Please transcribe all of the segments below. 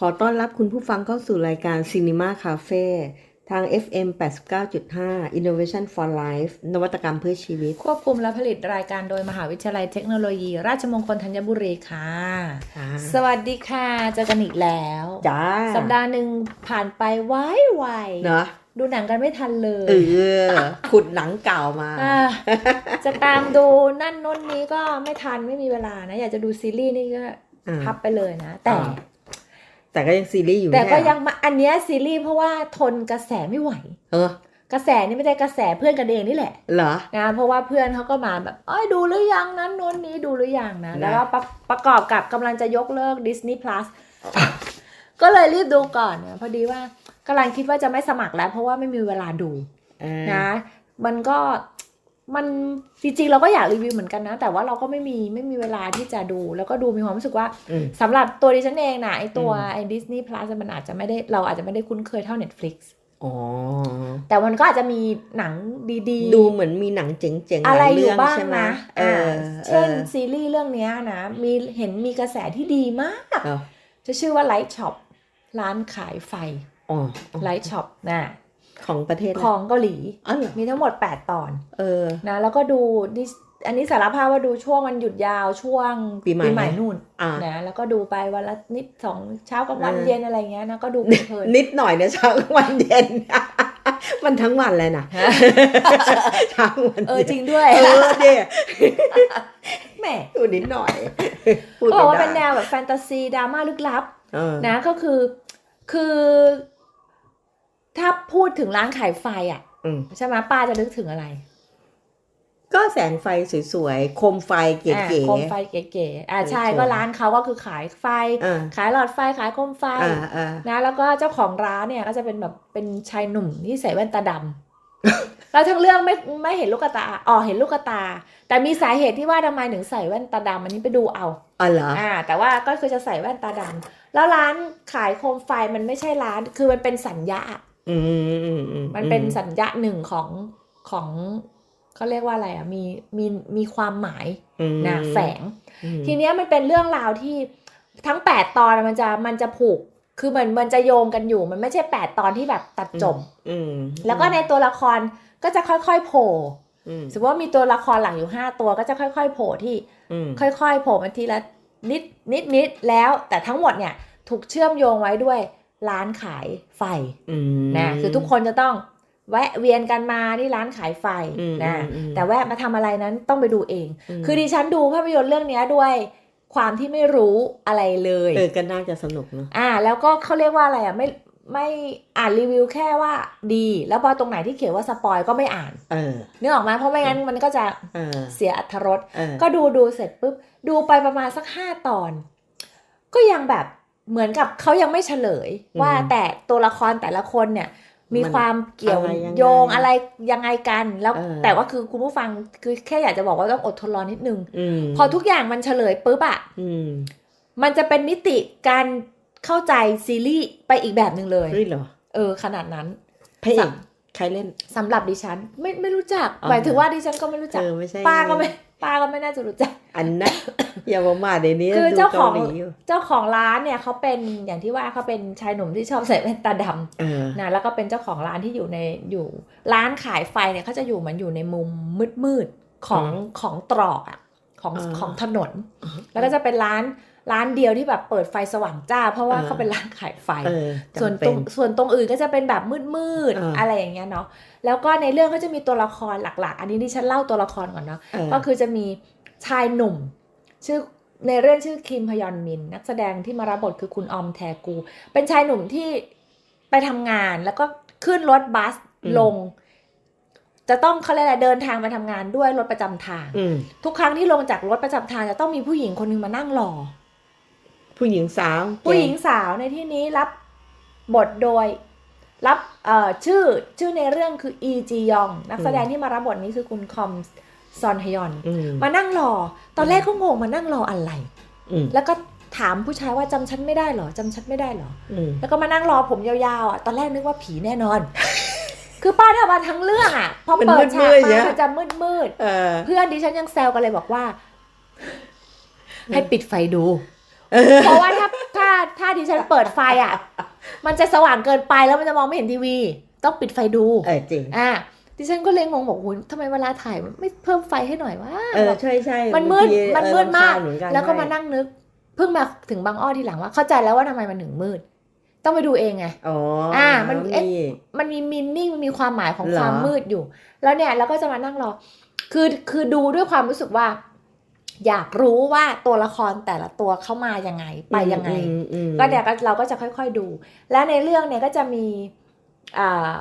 ขอต้อนรับคุณผู้ฟังเข้าสู่รายการ Cinema Cafe ทาง FM 89.5 Innovation for Life นวัตกรรมเพื่อชีวิต ควบคุมและผลิตรายการโดยมหาวิทยาลัยเทคโนโลยี ราชมงคลธัญบุรีค่ะค่ะสวัสดีค่ะ เจอกันอีกแล้ว จ้า สัปดาห์หนึ่งผ่านไปไวไวๆเนาะดูหนังกันไม่ทันเลย เออ ขุดหนังเก่ามาอะจะตามดูนั่นนู่นนี้ก็ไม่ทันไม่มีเวลานะ อยากจะดูซีรีส์นี่ก็อ่าพับไปเลยนะ แต่อ่า แต่ก็ยังซีรีส์อยู่แต่ก็ไม่ใช่เหรอยังมาอันเนี้ยซีรีส์เพราะว่าทนกระแสไม่ไหว เออกระแสนี่ไม่ได้กระแสเพื่อนกันเองนี่แหละ เหรอ นะ เพราะว่าเพื่อนเขาก็มาแบบเอ้ยดูหรือยังนั้นนู้นนี้ดูหรือยังนะนะ แล้วก็ประประกอบกับกำลังจะยกเลิก Disney Plus ก็เลยรีบดูก่อนนะพอดีว่ากำลังคิดว่าจะไม่สมัครแล้ว เพราะว่าไม่มีเวลาดูเออนะ มันก็ มันจริงๆเราก็อยากรีวิวเหมือนกันนะ แต่ว่าเราก็ไม่มีไม่มีเวลาที่จะดู แล้วก็ดูมีความรู้สึกว่าอืมสำหรับตัวดิฉันเองนะไอตัวอืมไอ Disney Plus มันอาจจะไม่ได้เราอาจจะไม่ได้คุ้นเคยเท่า Netflix อ๋อแต่มันก็อาจจะมีหนังดีๆ ดูเหมือนมีหนังเจ๋งๆหอะไรลายอยู่เรื่องบ้างใช่ไหมนะเออ่าอเช่นออซีรีส์เรื่องเนี้ยนะ มีเห็นมีกระแสที่ดีมากเออจะชื่อว่า Light Shop ร้านขายไฟอ๋ออ๋อ Light Shop นะ ของประเทศะไรของเกาหลีอ๋อเหรอมีทั้งหมด 8 ตอน เออนะแล้วก็ดูดิอันนี้สารภาพว่าดูช่วงวันหยุดยาวช่วงปีใหม่นู่นอ่านะแล้วก็ดูไปวันละนิดสองเช้ากับวันเออเย็นอะไรเงี้ยนะก็ดูเพลินนิดหน่อยนะเช้ากลางวันเย็นมันทั้งวันเลยนะฮะเช้ากลางวันเออย็นจริงด้วย เออเด็แหมพูดนิดหน่อยพูดเขาบอกว่าไม่เป็นแนได้วแบบแฟนตาซีดราม่าลึกลับเออนะก็คือคือ ถ้าพูดถึงร้านขายไฟอะอืม ใช่ไหมป้าจะนึกถึงอะไรก็แสงไฟสวยๆ โคมไฟเก๋อ่าๆ โคมไฟเก๋ๆอ่าใช่สวยๆก็ร้านเขาก็คือขายไฟ อ่าขายหลอดไฟขายโคมไฟอ่าอ่านะแล้วก็เจ้าของร้านเนี่ยก็จะเป็นแบบเป็นชายหนุ่มที่ใส่แว่นตาดำ แล้วทั้งเรื่องไม่ไม่เห็นลูกตาอ๋อเห็นลูกตา แต่มีสาเหตุที่ว่าทำไมถึงใส่แว่นตาดำอันนี้ไปดูเอา อ๋อเหรอ อ่าแต่ว่าก็คือจะใส่แว่นตาดำแล้วร้านขายโคมไฟมันไม่ใช่ร้าน คือมันเป็นสัญญาอืมอื มอืมอืมันเป็นสัญญาหนึ่งของของเขาเรียกว่าอะไรอะมีมีมีความหมายอืมนะแฝงอืมทีเนี้ยมันเป็นเรื่องราวที่ทั้ง8ตอนมันจะมันจะผูกคือมันมันจะโยงกันอยู่ มันไม่ใช่8ตอนที่แบบตัดจบอืมแล้วก็ในตัวละครก็จะค่อยๆโผล่อืมสมมติว่ามีตัวละครหลักอยู่5ตัวก็จะค่อย ๆ โผล่ที่อืมค่อย ๆ โผล่มาทีละนิดนิดนิดแล้ว แต่ทั้งหมดเนี่ยถูกเชื่อมโยงไว้ด้วย ร้านขายไฟอืมนะคือทุกคนจะต้องแวะเวียนกันมาที่ร้านขายไฟอืมนะอืมอืมแต่แวะมาทำอะไรนั้นต้องไปดูเองมคือดิฉันดูภาพยนตร์เรื่องเนี้ยด้วยความที่ไม่รู้อะไรเลยเออก็น่าจะสนุกเนอะอ่า แล้วก็เขาเรียกว่าอะไรอะไม่ไม่อ่านรีวิวแค่ว่าดี แล้วพอตรงไหนที่เขียนว่าสปอยก็ไม่อ่าน เออนึกออกไหมเพราะไม่งั้นมันก็จะเออเสียอัธรสเออก็ดูดูเสร็จปุ๊บดูไปประมาณสักห้าตอน ก็ยังแบบ เหมือนกับเขายังไม่เฉลย ว่าแต่ตัวละครแต่ละคนเนี่ย มีมันความเกี่ยวอะไรยังไงโยงอะไรยังไงกันแล้วเออแต่ว่าคือคุณผู้ฟังคือแค่อยากจะบอกว่าต้องอดทนรอนิดนึงอืมพอทุกอย่างมันเฉลยปุ๊บอะอืมมันจะเป็นมิติการเข้าใจซีรีส์ไปอีกแบบหนึ่งเลยเฮ้ยเหรอเออ ขนาดนั้นพระเอกใครเล่นสำหรับดิฉัน ไม่ไม่รู้จักอ๋อหมายถึงว่าดิฉันก็ไม่รู้จักเออไม่ใช่ป้าก็ไม่ป้าก็ไม่น่าจะรู้จัก อันนะอย่ามามาเดี๋ยวนี้คือดูเจ้าของกหลีอยู่เจ้าของร้านเนี่ยเขาเป็นอย่างที่ว่าเขาเป็นชายหนุ่มที่ชอบใส่แว่นตาดเออำนะแล้วก็เป็นเจ้าของร้านที่อยู่ในอยู่ร้านขายไฟเนี่ยเขาจะอยู่เหมือนอยู่ในมุมมืดๆของของตรอกอะของอ่าของถนน แล้วก็จะเป็นร้าน ร้านเดียวที่แบบเปิดไฟสว่างจ้า เพราะว่าอ่าเขาเป็นร้านขายไฟเออส่วนจำเป็ตรงส่วนตรงอื่นก็จะเป็นแบบมืดอ่าๆอะไรอย่างเงี้ยเนาะแล้วก็ในเรื่องก็จะมีตัวละครหลัก ๆ อันนี้ดิฉันเล่าตัวละครก่อนเนาะเออก็คือจะมีชายหนุ่ม ชื่อในเรื่องชื่อคิมพยอนมิน นักแสดงที่มารับบทคือคุณออมแทกู เป็นชายหนุ่มที่ไปทำงานแล้วก็ขึ้นรถบัสลง จะต้องเขาเรียกอะไรเดินทางไปทำงานด้วยรถประจำทางอืมทุกครั้งที่ลงจากรถประจำทางจะต้องมีผู้หญิงคนหนึงมานั่งรอ ผู้หญิงสาวผู้หญิงสาวในที่นี้รับบทโดยรับเอ่อชื่อชื่อในเรื่องคืออีจียอง นักแสดงที่มารับบทนี้คือคุณคอมซอนฮยอนอืมมานั่งรอ ตอนแรกก็งงมานั่งรออะไรอืมแล้วก็ถามผู้ชายว่าจำฉันไม่ได้เหรอจำฉันไม่ได้เหรออืมแล้วก็มานั่งรอผมยาวๆอะตอนแรกนึกว่าผีแน่นอน คือป้าทำมาทั้งเรื่องอะพอมันเปิดฉากมืดๆเนี่มายมันจะมืดมืดเออๆเพื่อนดิฉันยังแซวกันเลยบอกว่า ให้ปิดไฟดู เพราะว่าถ้าถ้าถ้าดิฉันเปิดไฟอะ มันจะสว่างเกินไปแล้วมันจะมองไม่เห็นทีวี ต้องปิดไฟดู เออจริง อะดิฉันก็เลยงงบอกโอ้ยทำไมเวลาถ่ายมันไม่เพิ่มไฟให้หน่อยวะเออ ใช่ใช่มันมืดบางทีมันเออมืดมากรำคญเหอนนแล้วก็มาใช่นั่งนึก เพิ่งมาถึงบางอ้อทีหลังว่าเข้าใจแล้วว่าทำไมมันถึงมืด ต้องไปดูเองไง อ๋ออ่ามันเอ๊ะมีมันมีมินนิ่งมันมีความหมายของเหรอความมืดอยู่ แล้วเนี่ยเราก็จะมานั่งรอ คือคือดูด้วยความรู้สึกว่า อยากรู้ว่าตัวละครแต่ละตัวเข้ามายังไงไปยังไงอืมอืมก็เดี๋ยวก็เราก็จะค่อยๆดู และในเรื่องเนี่ยก็จะมีอ่า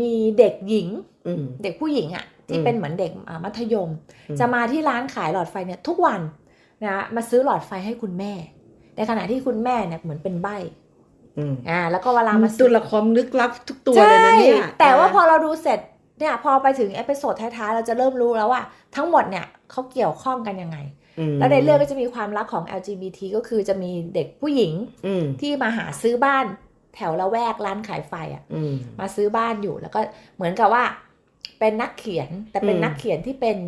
มีเด็กหญิงอืมเด็กผู้หญิงอะ่ะที่อืมเป็นเหมือนเด็กอ่ามัธยมอืมจะมาที่ร้านขายหลอดไฟเนี่ยทุกวันนะมาซื้อหลอดไฟให้คุณแม่ ในขณะที่คุณแม่เนี่ยเหมือนเป็นใบอืมอ่าแล้วก็เวลามาตัซื้วอละครลึกลับทุกตัวเลยนะเนี่ยแต่ว่าพอเราดูเสร็จ เนี่ยพอไปถึงเอพิโซดท้ายๆ เราจะเริ่มรู้แล้วว่า ทั้งหมดเนี่ยเขาเกี่ยวข้องกันยังไงอืมแล้วในเรื่องก็จะมีความรักของ LGBT ก็คือจะมีเด็กผู้หญิงอืมที่มาหาซื้อบ้านแถวละแวกร้านขายไฟอะ่ะอืมมาซื้อบ้านอยู่แล้วก็เหมือนกับว่า เป็นนักเขียนแต่เป็นอืมนักเขียนที่เป็น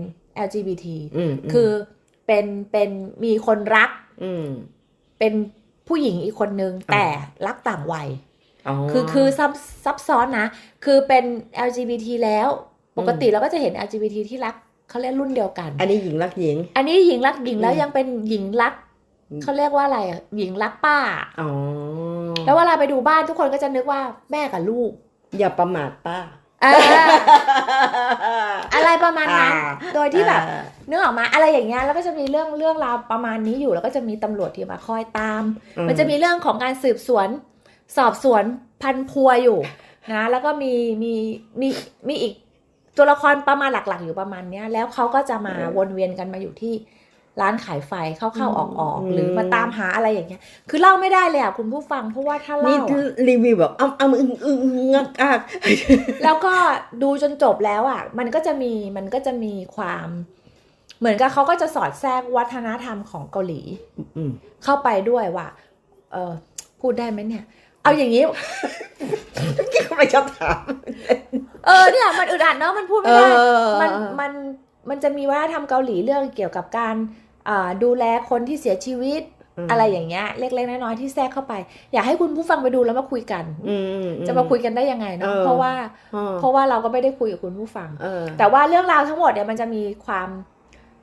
LGBT อืมคือเป็นเป็นมีคนรักอืมเป็นผู้หญิงอีกคนนึงอ่าแต่รักต่างวัยอ๋อ คือคือซับซับซ้อนนะ คือเป็น LGBT แล้ว ปกติอืมเราก็จะเห็น LGBT ที่รักเขาเรียกรุ่นเดียวกัน อันนี้หญิงรักหญิง อันนี้หญิงรักหญิงแล้วอืมยังเป็นหญิงรักอืมเขาเรียกว่าอะไรอะหญิงรักป้าอ๋อแล้วเวลาไปดูบ้านทุกคนก็จะนึกว่าแม่กับลูก อย่าประมาทป้าอ่าอะไรประมาณนั้นอ่าโดยที่แบบอ่านึกออกมาอะไรอย่างเงี้ย แล้วก็จะมีเรื่องเรื่องราวประมาณนี้อยู่ แล้วก็จะมีตำรวจที่มาคอยตาม มันจะมีเรื่องของการสืบสวน สอบสวนพันพัวอยู่นะแล้วก็มีมีมีมีอีกตัวละครประมาณหลักๆ อยู่ประมาณเนี้ย แล้วเขาก็จะมาวนเวียนกันมาอยู่ที่ร้านขายไฟเข้าๆออกๆหรือมาตามหาอะไรอย่างเงี้ย คือเล่าไม่ได้เลยอะคุณผู้ฟังเพราะว่าถ้านี่เล่าอะรีวิวแบบอ้ำอ้ำอึ้งอึ้งงักอักแล้วก็ดูจนจบแล้วอะ มันก็จะมีมันก็จะมีความ เหมือนกับเขาก็จะสอดแทรกวัฒนธรรมของเกาหลีอืมเข้าไปด้วยว่า เออพูดได้ไหมเนี่ย เอาอย่างนี้ทำไมชอบถาม เออเนี่ยมันอึดอัดเนาะมันพูดไม่ได้เออ มันมันมันจะมีวัฒนธรรมเกาหลีเรื่องเกี่ยวกับการอ่าดูแลคนที่เสียชีวิตอะไรอย่างเงี้ยเล็กๆน้อยๆที่แทรกเข้าไป อยากให้คุณผู้ฟังไปดูแล้วมาคุยกันอืมอืม จะมาคุยกันได้ยังไงเนาะเออ เพราะว่า เออเพราะว่าเราก็ไม่ได้คุยกับคุณผู้ฟัง เออ แต่ว่าเรื่องราวทั้งหมดเนี่ยมันจะมีความ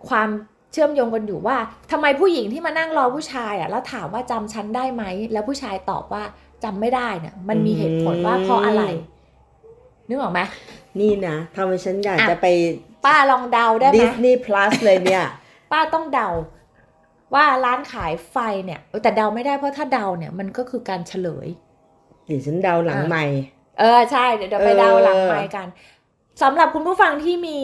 ความเชื่อมโยงกันอยู่ว่าทำไมผู้หญิงที่มานั่งรอผู้ชายอะแล้วถามว่าจำฉันได้ไหม แล้วผู้ชายตอบว่า จำไม่ได้เนี่ยมันมีเหตุผลว่าเพราะอะไร นึกออกไหมนี่นะทำให้ฉันอยากอะจะไป ป้าลองเดาได้ไหดิมสนีย์พลัสเลยเนี่ย ป้าต้องเดา ว่าร้านขายไฟเนี่ยเออแต่เดาไม่ได้เพราะถ้าเดาเนี่ยมันก็คือการเฉลยเดี๋ยวฉันเดาหลังอะใหม่ เออใช่ เดี๋ยวเดี๋ยวไปเออเดาหลังไมค์กันสำหรับคุณผู้ฟังที่มี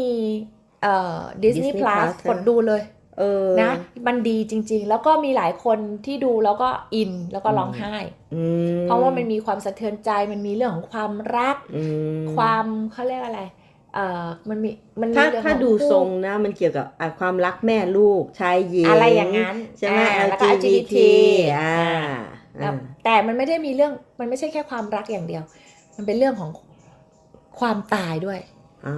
เอ่อ Disney Disney Plus Plus กดดูเลย เออนะมันดีจริง ๆ แล้วก็มีหลายคนที่ดูแล้วก็อินแล้วก็ร้องไห้อืมเพราะว่ามันมีความสะเทือนใจมันมีเรื่องของความรักอืมความเขาเรียกอะไรเอ่อมันมีมันมีถ้าเรื่องถ้าของดูคู่ทรงนะ มันเกี่ยวกับอะความรักแม่ลูกชายหญิงอะไรอย่างนั้นใช่ไหมอ่าแล้วก็ LGBT อ่าแล้วอ่าแต่มันไม่ได้มีเรื่องมันไม่ใช่แค่ความรักอย่างเดียว มันเป็นเรื่องของความตายด้วยอ่า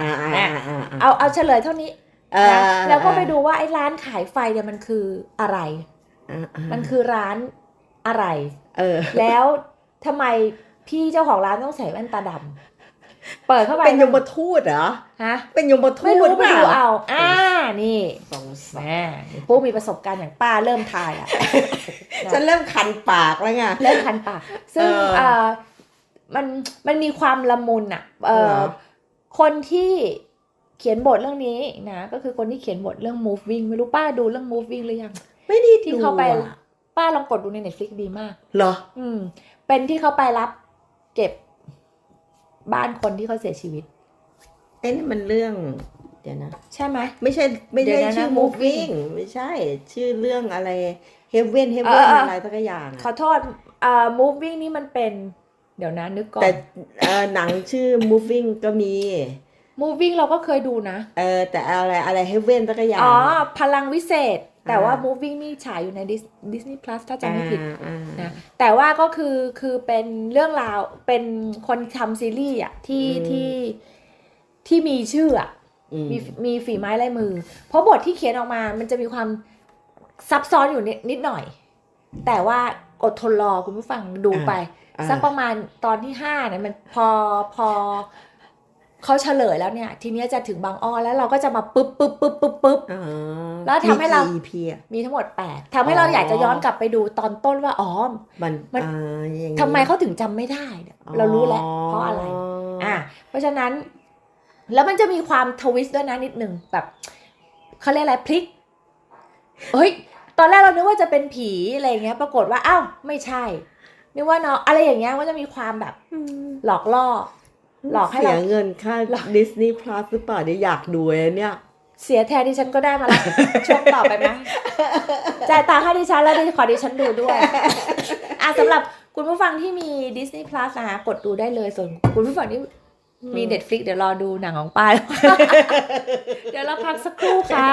อ่าอ่าอ่าอ่าเอาเอาเฉลยเท่านี้เออ นะแล้วก็ไปดูว่าไอ้ร้านขายไฟเนี่ยมันคืออะไรอ่าอ่ามันคือร้านอะไร เออ แล้วทำไมพี่เจ้าของร้านต้องใส่แว่นตาดำเปิดเข้าไป เป็นยมทูตเหรอ ฮะ เป็นยมทูไม่ตรู้ไปเปล่าดูเอา อ่า นี่สงสัแหยมผู้มีประสบการณ์อย่างป้าเริ่มทายอะ ฉันเริ่มคันปากแล้วไง เริ่มคันปาก ซึ่งเออเอ่อมัน มันมีความละมุนอะ เอเหรออคนที่ เขียนบทเรื่องนี้นะก็คือคนที่เขียนบทเรื่อง moving ไม่รู้ป้าดูเรื่อง moving หรือยัง ไม่ได้ที่ดูเข้าไปอะป้าลองกดดูใน Netflix ดีมาก เหรอ อืม เป็นที่เขาไปรับเก็บบ้านคนที่เขาเสียชีวิต เอ้นี่มันเรื่อง เดี๋ยวนะ ใช่ไหม ไม่ใช่ไม่เดี๋ใช่ยวนะชื่อนะ moving ไม่ใช่ ชื่อเรื่องอะไรเฮเว่นเฮเอเว่นอเออออะไรสักอย่างขออะโทษอ่า moving นี่มันเป็น เดี๋ยวนะนึกก่อน แต่เออหนังชื่อ moving ก็มี moving เราก็เคยดูนะ เออแต่อะไรอะไรเฮเว่นสักอย่างอ๋อ พลังวิเศษ แต่ว่าอ่า moving นี่ฉายอยู่ใน Dis- Disney Plus ถ้าจำไม่ผิดอ่าอ่านะแต่ว่าก็คือคือเป็นเรื่องราวเป็นคนทำซีรีส์อะที่อืมที่ที่มีชื่ออะอืมมีมีฝีไม้ลายมือ เพราะบทที่เขียนออกมามันจะมีความซับซ้อนอยู่นิดนิดหน่อย แต่ว่าอดทนรอคุณผู้ฟังดูไปอ่าสักประมาณตอนที่ห้าเนี่ยมันพอพอ เขาเฉลยแล้วเนี่ย ทีเนี้ยจะถึงบางอ้อแล้วเราก็จะมาปึ๊บปึ๊บปึ๊บปึ๊บปึ๊บอ๋อแล้วทำให้เรากี่ EP อะมีทั้งหมดแปดทำให้เราอยากจะย้อนกลับไปดูตอนต้นว่าอ๋อมันมันอ่าอย่างนี้ทำไมเขาถึงจำไม่ได้เนี่ยเรารู้แล้วเพราะอะไรอะเพราะฉะนั้น แล้วมันจะมีความทวิสต์ด้วยนะนิดหนึ่งแบบเขาเรียกอะไรพลิกเฮ้ยตอนแรกเรานึกว่าจะเป็นผีอะไรอย่างเงี้ย ปรากฏว่าอ้าวไม่ใช่นึกว่าเนาะอะไรอย่างเงี้ยว่าจะมีความแบบอืมหลอกล่อ หลอกให้เราเสียเงินค่าดิสนีย์พลัสหรือเปล่าเนี่ยอยากดูเลยเนี่ย เสียแทนที่ฉันก็ได้มาแล้ว ช่วงต่อไปไหมจ่ายตังค์ให้ดิฉันแล้วดิขอดิฉันดูด้วย อะสำหรับคุณผู้ฟังที่มี Disney Plus นะคะกดดูได้เลยส่วนคุณผู้ฟังที่มี Netflix เดี๋ยวรอดูหนังของป้าย เดี๋ยวเราพักสักครู่ค่ะ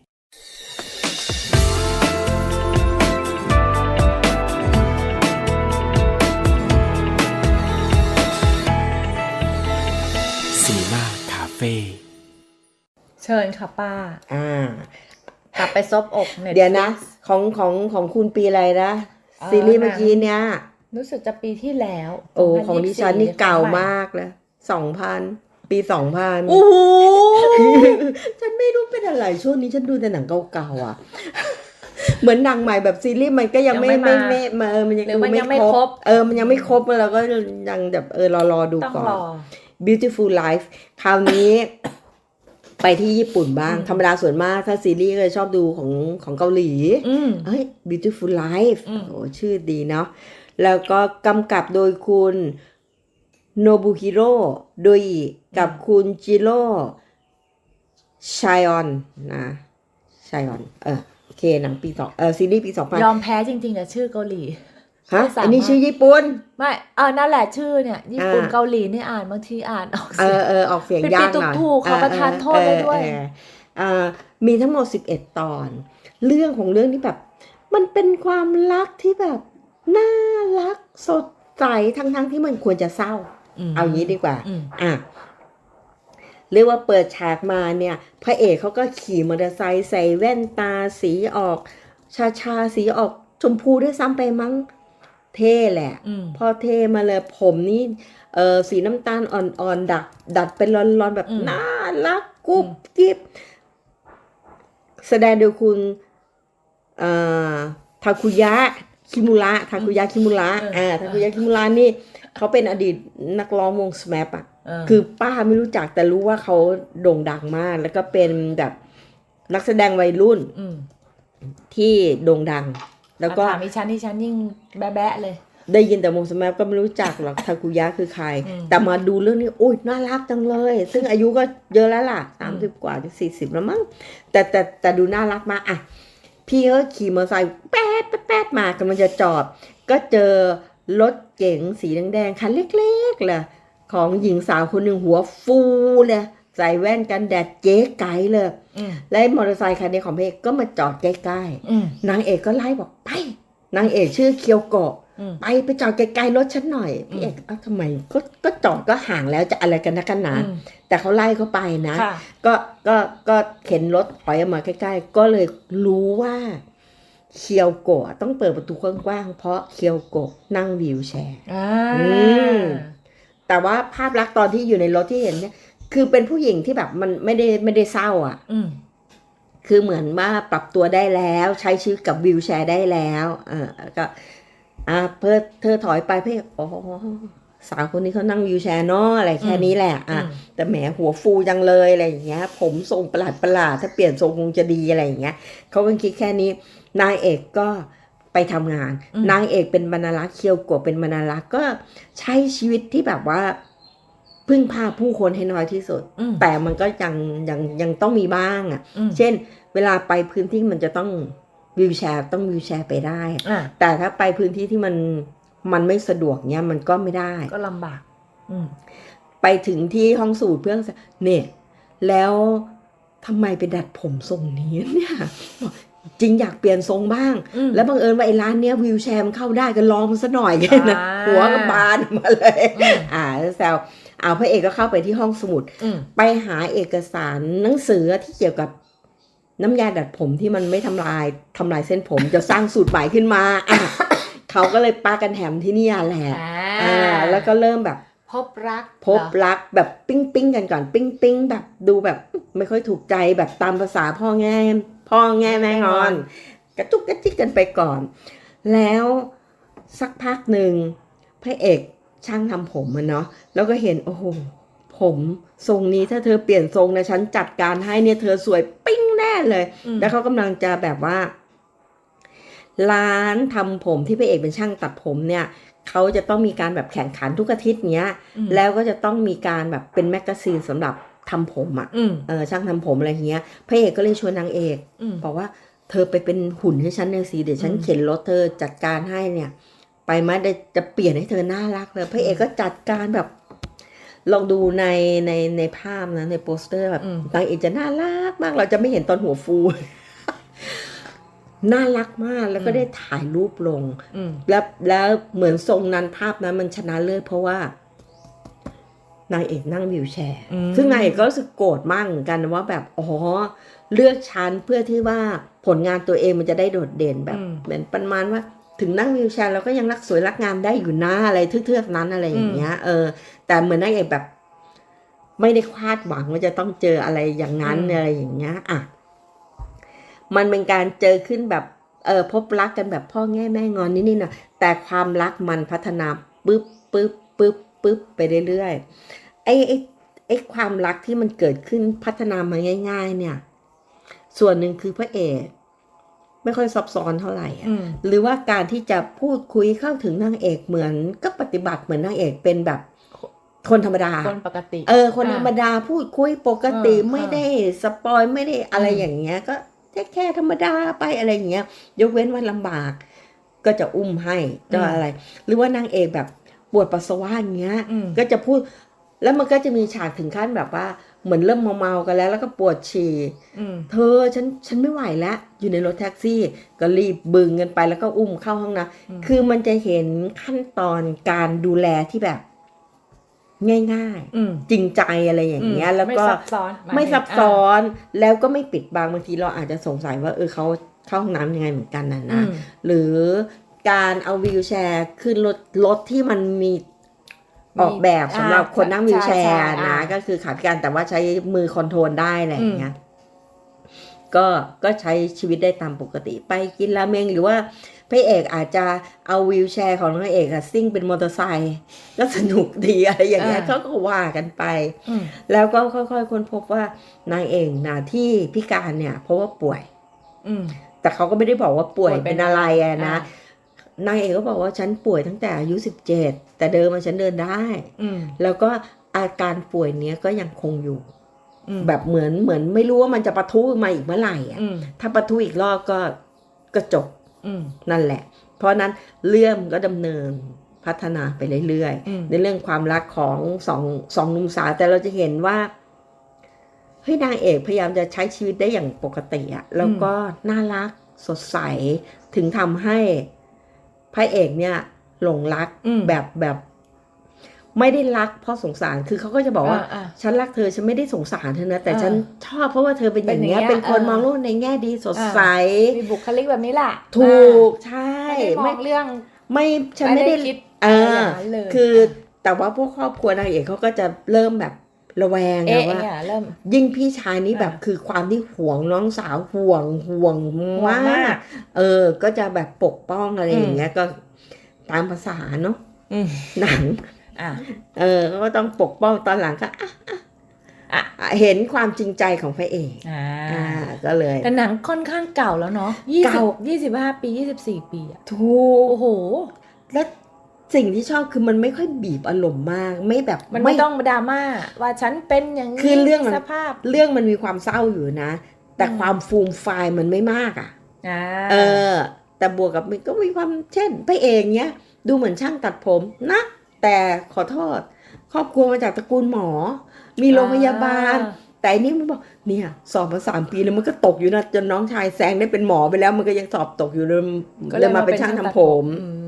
ี ฟ่เชิญค่ะป้า อ่ากลับไปซบอก Netflix เดี๋ยวนะ ของของของคุณปีอะไรนะเอ่อซีรีส์เมื่อกี้เนี่ยรู้สึกจะปีที่แล้ว โอ้2024ของดิฉันนี่เก่ามากเลยสองพันปีสองพันโอ้โหฉันไม่รู้เป็นอะไรช่วงนี้ฉันดูแต่หนังเก่าๆอะ เหมือนหนังใหม่แบบซีรีส์มันก็ยังไม่ยังไม่ไม่มาไม่มาเออมันยังหรือมันดูยังไม่ครบ เออมันยังไม่ครบเราก็ยังแบบเออรอรอดูต้องก่อนรอ Beautiful Life คราวนี้ไปที่ญี่ปุ่นบ้างอืมธรรมดาส่วนมากถ้าซีรีส์ก็จะชอบดูของของเกาหลีอืมเฮ้ย Beautiful Life อืมโอ้ชื่อดีเนาะ แล้วก็กำกับโดยคุณโนบุฮิโร่โดยกับคุณจิโร่ชัยอนนะชัยอน เออ โอเค หนังปีสองเออซีรีส์ปีสองพันยอมแพ้จริงๆแต่ชื่อเกาหลี ฮะไม่สามารถอันนี้ชื่อญี่ปุ่น ไม่ เออนั่นแหละชื่อเนี่ย ญี่ปุ่นอ่าเกาหลีนี่อ่านบางทีอ่านออกเอเสียงอเออออกเสียงเป็นยากหน่อยปีถูกๆขอประทานโทษด้วยด้วยเออเออเออมีทั้งหมด 11 ตอน เรื่องของเรื่องที่แบบ มันเป็นความรักที่แบบ น่ารักสดใสทั้งๆที่มันควรจะเศร้ามเอางี้ดีกว่าอืมอะเรียกว่าเปิดฉากมาเนี่ย พระเอกเขาก็ขี่มอเตอร์ไซค์ใส่แว่นตาสีออก ชาชาๆสีออกชมพูด้วยซ้ำไปมั้ง เท่แหละอืมพอเทมาเลยผมนี่เออสีน้ำตาลอ่อนๆดัด ดัดเป็นร้อนๆแบบอืมน่ารักกุ๊บอืมกิ๊บแสดงโดยคุณเอ่อทาคุยะคิมุระทาคุยะคิมุระอ่าทาคุยะคิมุระนี่เขาเป็นอดีตนักร้องวงสแมปอะเออคือป้าไม่รู้จักแต่รู้ว่าเขาโด่งดังมาก แล้วก็เป็นแบบนักแสดงวัยรุ่นอืมที่โด่งดัง แล้วก็ถามดิฉันดิฉันยิ่งแบ๊ะๆเลย ได้ยินแต่วงสแมปก็ไม่รู้จักหรอกทาคุยะคือใครอืมแต่มาดูเรื่องนี้โอ้ยน่ารักจังเลย ซึ่งอายุก็เยอะแล้วล่ะสามสิบกว่าจะสี่สิบแล้วมั้งแต่แต่แต่ดูน่ารักมากอะพี่เขาขี่มอเตอร์ไซค์แป๊ดแป๊ดแป๊ดมากำลังจะจอด ก็เจอรถเก๋งสีแดงๆคันเล็กๆเลยของหญิงสาวคนหนึ่งหัวฟูเลย ใส่แว่นกันแดดเจ๊ไก๋เลยอืมและมอเตอร์ไซค์คันนี้ของพระเอกก็มาจอดใกล้อืมๆนางเอกก็ไล่บอกไปนางเอกชื่อเคียวโกะอืมไปไปจอดไกลๆรถฉันหน่อยพี่เอกเอ้าทำไมก็ก็จอดก็ห่างแล้วจะอะไรกันนะกันหนาอืมแต่เขาไล่เขาไปนะค่ะก็ก็ก็เข็นรถถอยออกมาใกล้ๆ ก็เลยรู้ว่าเคียวโกะต้องเปิดประตูกว้างๆเพราะเคียวโกะนั่งวีลแชร์อ่าอืมแต่ว่าภาพลักษณ์ตอนที่อยู่ในรถที่เห็นเนี่ย คือเป็นผู้หญิงที่แบบมันไม่ได้ไม่ได้เศร้าอะอืมคือเหมือนว่าปรับตัวได้แล้ว ใช้ชีวิตกับวิวแชร์ได้แล้วเออแล้วก็อ่าเพื่อเธอถอยไปเพื่ออ๋อสาวคนนี้เขานั่งวิวแชร์เนาะอะไรแค่นี้แหละ อะอืมแต่แหมหัวฟูจังเลยอะไรอย่างเงี้ย ผมทรงประหลาดประหลาดๆถ้าเปลี่ยนทรงคงจะดีอะไรอย่างเงี้ยเขาก็คิดแค่นี้ นายเอกก็ไปทำงานอืมนางเอกเป็นบรรณารักษ์เคียวกวเป็นบรรณารักษ์ก็ใช้ชีวิตที่แบบว่า พึ่งพาผู้คนให้น้อยที่สุดอืมแต่มันก็ยังยังยังต้องมีบ้างอะอืมเช่น เวลาไปพื้นที่มันจะต้องวิวแชร์ต้องวิวแชร์ไปได้อะแต่ถ้าไปพื้นที่ที่มันมันไม่สะดวกเนี้ยมันก็ไม่ได้ ก็ลำบากอืมไปถึงที่ห้องสูตรเพื่อนเนี่ย แล้วทำไมไปดัดผมทรงนี้เนี่ยบอกจริงอยากเปลี่ยนทรงบ้างอืมแล้วบังเอิญว่าไอ้ร้านเนี้ยวิวแชร์มันเข้าได้ก็ลองมันซะหน่อยกันนะอ่าหัวก็บานมาเลยอืมอ่าแล้วแซว เอาพระเอกก็เข้าไปที่ห้องสมุดอืมไปหาเอกสารหนังสือที่เกี่ยวกับน้ำยาดัดผมที่มันไม่ทำลายทำลายเส้นผม จะสร้างสูตรใหม่ขึ้นมาอะเขาก็เลยปากันแถมที่เนี่ยแหละอ่าอ่าแล้วก็เริ่มแบบพบรัก พบรักแบบปิ้งปิ้งกันก่อนปิ้งปิ้งแบบดูแบบไม่ค่อยถูกใจแบบตามภาษาพ่อแง่พ่อแง่แม่งอน กระจุกกระจิกกันไปก่อน แล้วสักพักหนึ่งพระเอก ช่างทำผมมันเนาะแล้วก็เห็นโอ้โหผมทรงนี้ถ้าเธอเปลี่ยนทรงนะฉันจัดการให้เนี่ยเธอสวยปิ้งแน่เลยอืมแล้วเขากำลังจะแบบว่า ร้านทำผมที่พระเอกเป็นช่างตัดผมเนี่ยเขาจะต้องมีการแบบแข่งขันทุกอาทิตย์เนี้ยอืมแล้วก็จะต้องมีการแบบเป็นแมกกาซีนสำหรับทำผมอะอืมเออช่างทำผมอะไรเงี้ยพระเอกก็เลยชวนนางเอกอืมบอกว่าเธอไปเป็นหุ่นให้ฉันเนี่ยสิเดี๋ยวฉันอืมเข็นรถเธอจัดการให้เนี่ย ไปมาเดี๋ยวจะเปลี่ยนให้เธอน่ารักเลยพระเอกก็จัดการแบบ ลองดูในในในภาพนะ ในโปสเตอร์แบบอืมนางเอกจะน่ารักมาก เราจะไม่เห็นตอนหัวฟู น่ารักมากแล้วก็ได้ถ่ายรูปลงอืมแล้วแล้วเหมือนทรงนั้นภาพนั้นมันชนะเลิศเพราะว่านางเอกนั่งวิวแชร์อืมซึ่งนางเอกก็รู้สึกโกรธมากเหมือนกันว่าแบบ อ๋อ เลือกฉันเพื่อที่ว่าผลงานตัวเองมันจะได้โดดเด่นแบบอืมเหมือนประมาณว่า ถึงนั่งวิวแชร์เราก็ยังรักสวยรักงามได้อยู่นะอะไรเทือกๆนั้นอะไรอย่างเงี้ยเออ แต่เหมือนนางเอกแบบ ไม่ได้คาดหวังว่าจะต้องเจออะไรอย่างนั้นอืมอะไรอย่างเงี้ยอะมันเป็นการเจอขึ้นแบบเออพบรักกันแบบพ่อแง่แม่งอนนิดๆนะแต่ความรักมันพัฒนาปึ๊บปึ๊บปึ๊บปึ๊บไปเรื่อยๆไอ้ไอ้ไอ้ความรักที่มันเกิดขึ้นพัฒนามาง่าย ๆ เนี่ย ส่วนหนึ่งคือพระเอก ไม่ค่อยซับซ้อนเท่าไหร่อะอืมหรือว่าการที่จะพูดคุยเข้าถึงนางเอกเหมือนก็ปฏิบัติเหมือนนางเอกเป็นแบบคนธรรมดา คนปกติ เออ คนธรรมดาพูดคุยปกติเออไม่ได้สปอยไม่ได้อะไรอืมอย่างเงี้ย ก็แค่แค่ธรรมดาไปอะไรอย่างเงี้ย ยกเว้นว่าลำบาก ก็จะอุ้มให้จะอะไร หรือว่านางเอกแบบปวดปัสสาวะอย่างเงี้ยอืมก็จะพูด แล้วมันก็จะมีฉากถึงขั้นแบบว่า เหมือนเริ่มเมาๆกันแล้ว แล้วก็ปวดฉี่อืมเธอฉันฉันไม่ไหวแล้ว อยู่ในรถแท็กซี่ ก็รีบบึงกันไปแล้วก็อุ้มเข้าห้องน้อืมำคือมันจะเห็นขั้นตอนการดูแลที่แบบ ง่ายอืมๆจริงใจอะไรอย่างเงี้ย แล้วก็ไม่ซับซ้อนไม่หายถึงซับซ้อนแล้วก็ไม่ปิดบังบางทีเราอาจจะสงสัยว่า เออเขาเข้าห้องน้ำยังไงเหมือนกันนะอืนะมหรือการเอาวีลแชร์ขึ้นรถรถที่มันมีมี ออกแบบสำหรับอ่าคนนั่งวีลแชใช่ร์ใช่นะอ่าก็คือขาพิการแต่ว่าใช้มือคอนโทรลได้อะไรอย่างเงี้ยก็ก็ใช้ชีวิตได้ตามปกติ ไปกินราเมงหรือว่าพระเอกอาจจะเอาวีลแชร์ของนางเอกอะซิ่งเป็นมอเตอร์ไซค์ก็สนุกดีอะไรอย่างเงี้ยอ่าเขาก็ว่ากันไปอืมแล้วก็ค่อยๆค้นพบว่านางเอกนะที่พิการเนี่ย เพราะว่าป่วย อืมแต่เขาก็ไม่ได้บอกว่าป่วยป่วยเป็เป็นนอะไรอะนะอ่ นางเอกก็บอกว่าฉันป่วยตั้งแต่อายุสิบเจ็ดแต่เดิมมาฉันเดินได้อืมแล้วก็อาการป่วยเนี้ยก็ยังคงอยู่อืมแบบเหมือนเหมือนไม่รู้ว่ามันจะปะทุมาอีกเมื่อไหร่อะอืมถ้าปะทุอีกรอบก็ก็จบอืมนั่นแหละ เพราะนั้นเรื่องก็ดำเนินพัฒนาไปเรื่อยอืมๆในเรื่องความรักของสองสองหนุ่มสาวแต่เราจะเห็นว่าเฮ้ยนางเอกพยายามจะใช้ชีวิตได้อย่างปกติอะแล้วก็น่ารักสดใสถึงทำให้ พระเอกเนี่ยหลงรักอืมแบบแบบไม่ได้รักเพราะสงสาร คือเขาก็จะบอกว่าอ่าฉันรักเธอ ฉันไม่ได้สงสารเธอนะ แต่อ่าฉันชอบเพราะว่าเธอเป็นอย่างเงี้ย เป็นอย่างเงี้ยเป็นคนเออมองโลกในแง่ดีสดอ่าใส มีบุคลิกแบบนี้แหละถูก ใช่อ่าไม่ได้มองเรื่อง ไม่ ฉันไม่ได้คิดเออะไรออย่างนั้นเลยคือ แต่ว่าพวกครอบครัวนางเอกเขาก็จะเริ่มแบบ ระแวงเอ๊ะนะว่าเนี่ยเริ่มยิ่งพี่ชายนี่อ่าแบบคือความที่ห่วงน้องสาวห่วงห่วงห่วงมามากกเออ ก็จะแบบปกป้องอะไรอย่างเงี้ยก็ตามภาษาเนาะอืมหนังอะเออเขาก็ต้องปกป้องตอนหลังก็อะอะอะอะเห็นความจริงใจของพระเอกอ่าอ่าก็เลย แต่หนังค่อนข้างเก่าแล้วเนาะยี่สิเก่าบยี่สิบห้าปียี่สิบสี่ปีอะถูกโอ้โห และ สิ่งที่ชอบคือมันไม่ค่อยบีบอารมณ์มาก ไม่แบบมันไม่ต้องดราม่าว่าฉันเป็นอย่างนี้คือเรื่องมันสภาพ เรื่องมันมีความเศร้าอยู่นะ แต่อืมความฟูมไฟายมันไม่มากอะอ่าเออ แต่บวกกับมันก็มีความเช่นพระเอกเนี้ย ดูเหมือนช่างตัดผมนะ แต่ขอโทษ ครอบครัวมาจากตระกูลหมอ มีโรงพยาบาล แต่อันนี้มันบอกเนี่ยสอบมาสามปีแล้วมันก็ตกอยู่นะจนน้องชายแซงได้เป็นหมอไปแล้ว มันก็ยังสอบตกอยู่เลยก็เลยมาเป็นช่างทำผมอืม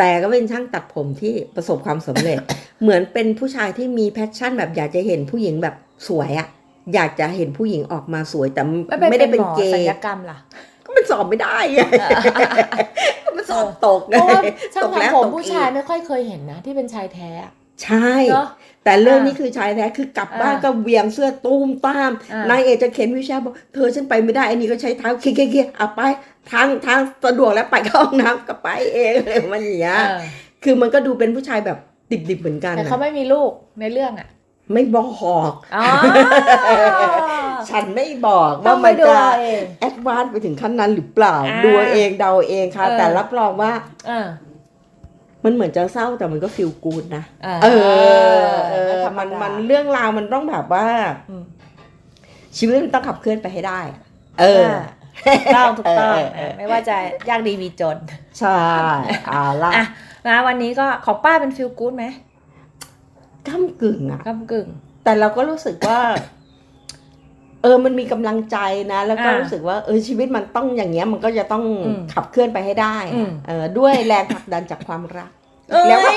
แต่ก็เป็นช่างตัดผมที่ประสบความสำเร็จ เหมือนเป็นผู้ชายที่มีแพชชั่น แบบอยากจะเห็นผู้หญิงแบบสวยอะอยากจะเห็นผู้หญิงออกมาสวยแต่ไม่ไม่ได้ได้เป็เป็นนหมอเกศัลย์ยกรรมล่ะก็มันสอบไม่ได้ไงก็มันสอบตกเพราะว่าช่างตกแล้วทำผมตกผู้อีกชายไม่ค่อยเคยเห็นนะ ที่เป็นชายแท้อะใช่เนาะ แต่เรื่องอ่านี้คือชายแท้คือกลับบ้านอ่าก็เหวียงเสื้อตุ้มตามอ่านนายเอกจะเข็นวิวแชร์บอกเธอฉันไปไม่ได้อันนี้ก็ใช้เท้าเคเคเคเอาไปทางทางสะดวกแล้วไปเข้าห้องน้ำก็ไปเองอะไรของมันอย่างเงี้ยเออคือมันก็ดูเป็นผู้ชายแบบดิบๆเหมือนกันแต่อะเขาไม่มีลูกในเรื่องอะ ไม่บอกอ๋อฉันไม่บอกต้ว่าองไปมันดูจะเอาเองแอดวานซ์ไปถึงขั้นนั้นหรือเปล่าอ่าดูเองเดาเองค่ะเออแต่รับรองว่าเออ มันเหมือนจะเศร้าแต่มันก็ฟีลกูดนะเออเออเออไม่ธรรมันดามันเรื่องราวมันต้องแบบว่าอืมชีวิตมันต้องขับเคลื่อนไปให้ได้ เออถูกต้องถูกต้องเออเออไม่ว่าจะยากดีมีจน ใช่เอาละอะนะวันนี้ก็ของป้าเป็นฟิลกู๊ดไหมก้ากึ่งอะกำกึ่ง แต่เราก็รู้สึกว่า เออมันมีกำลังใจนะ แล้วก็อ่ารู้รู้สึกว่าเออชีวิตมันต้องอย่างเงี้ยมันก็จะต้องอืมขับเคลื่อนไปให้ได้อืมเออด้วยแรงผลักดันจากความรักเอ้ยแล้วก็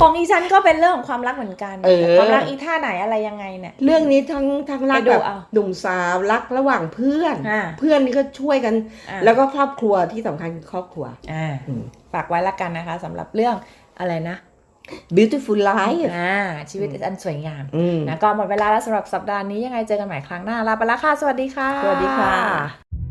ของอีฉันก็เป็นเรื่องของความรักเหมือนกันเออแต่ความรักอีท่าไหนอะไรยังไงเนี่ย เรื่องนี้ทั้งทั้งรักไปดูแบบเอาหนุ่มสาวรักระหว่างเพื่อนอ่าเพื่อนนี่ก็ช่วยกันอะแล้วก็ครอบครัวที่สำคัญคือครอบครัวอ่าอืมฝากไว้ละกันนะคะสำหรับเรื่องอะไรนะ beautiful life อ่าชีวิตอันสวยงามอืมนะก็หมดเวลาแล้วสำหรับสัปดาห์นี้ยังไงเจอกันใหม่ครั้งหน้าลาไปแล้วค่ะ สวัสดีค่ะ สวัสดีค่ะ